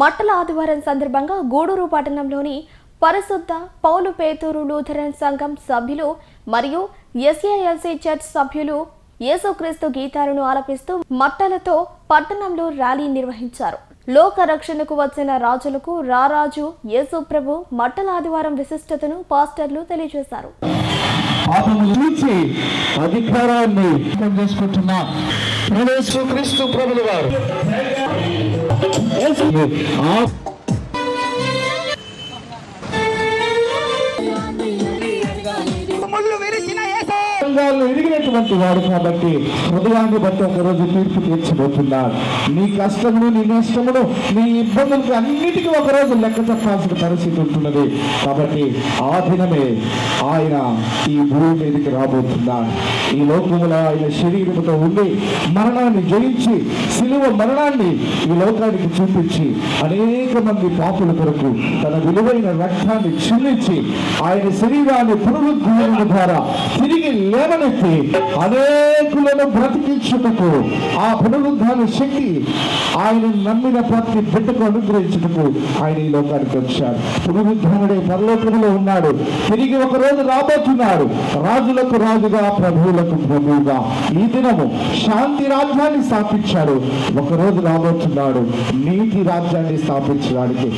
మట్టల ఆదివారం సందర్భంగా గూడూరు పట్టణంలోని పరిశుద్ధ పౌలు పేతూరు లూథరన్ సంఘం సభ్యులు మరియు ఎస్ఏఎల్సీ చర్చ్ సభ్యులు యేసుక్రీస్తు గీతాలను ఆలపిస్తూ మట్టలతో పట్టణంలో ర్యాలీ నిర్వహించారు. లోక రక్షణకు వచ్చిన రాజులకు రారాజు యేసు ప్రభు మట్టల ఆదివారం విశిష్టతను పాస్టర్లు తెలియజేశారు. పాపము తీర్చి అధికారాన్ని చేసుకుంటున్నా క్రీస్తు ప్రభుల వారు. రంగాల్లో ఎదిగినటువంటి వాడు కాబట్టి హృదయాన్ని బట్టి ఒకరోజు తీర్పు తీర్చబోతున్నాడు. నీ కష్టములు నీ నష్టములు నీ ఇబ్బందులకు అన్నిటికీ ఒకరోజు లెక్క చెప్పాల్సిన పరిస్థితి ఉంటున్నది. కాబట్టి ఆ దినమే ఆయన ఈ భూమి మీదకి రాబోతున్నాడు. ఈ లోకములో ఆయన శరీరంతో ఉండి మరణాన్ని జయించి సిలువ మరణాన్ని ఈ లోకానికి చూపించి అనేక మంది పాపుల కొరకు తన విలువైన రక్తాన్ని చిందించి ఆయన శరీరాన్ని పునరుద్ధరణ ద్వారా తిరిగి లేవనెత్తి అనేకులను బ్రతికించుటకు ఆ పునరుద్ధాన శక్తి ఆయన నమ్మిన ప్రతి బిడ్డకు అనుగ్రహించుటకు ఆయన ఈ లోకానికి వచ్చాడు. పునరుద్ధానుడే పరలోకంలో ఉన్నాడు. తిరిగి ఒక రోజు రాబోతున్నాడు. రాజులకు రాజుగా ప్రభువులకు ప్రభువుగా ఈ దినము శాంతి రాజ్యాన్ని స్థాపించాడు. ఒక రోజు రాబోతున్నాడు. నీతి రాజ్యాన్ని స్థాపించడానికి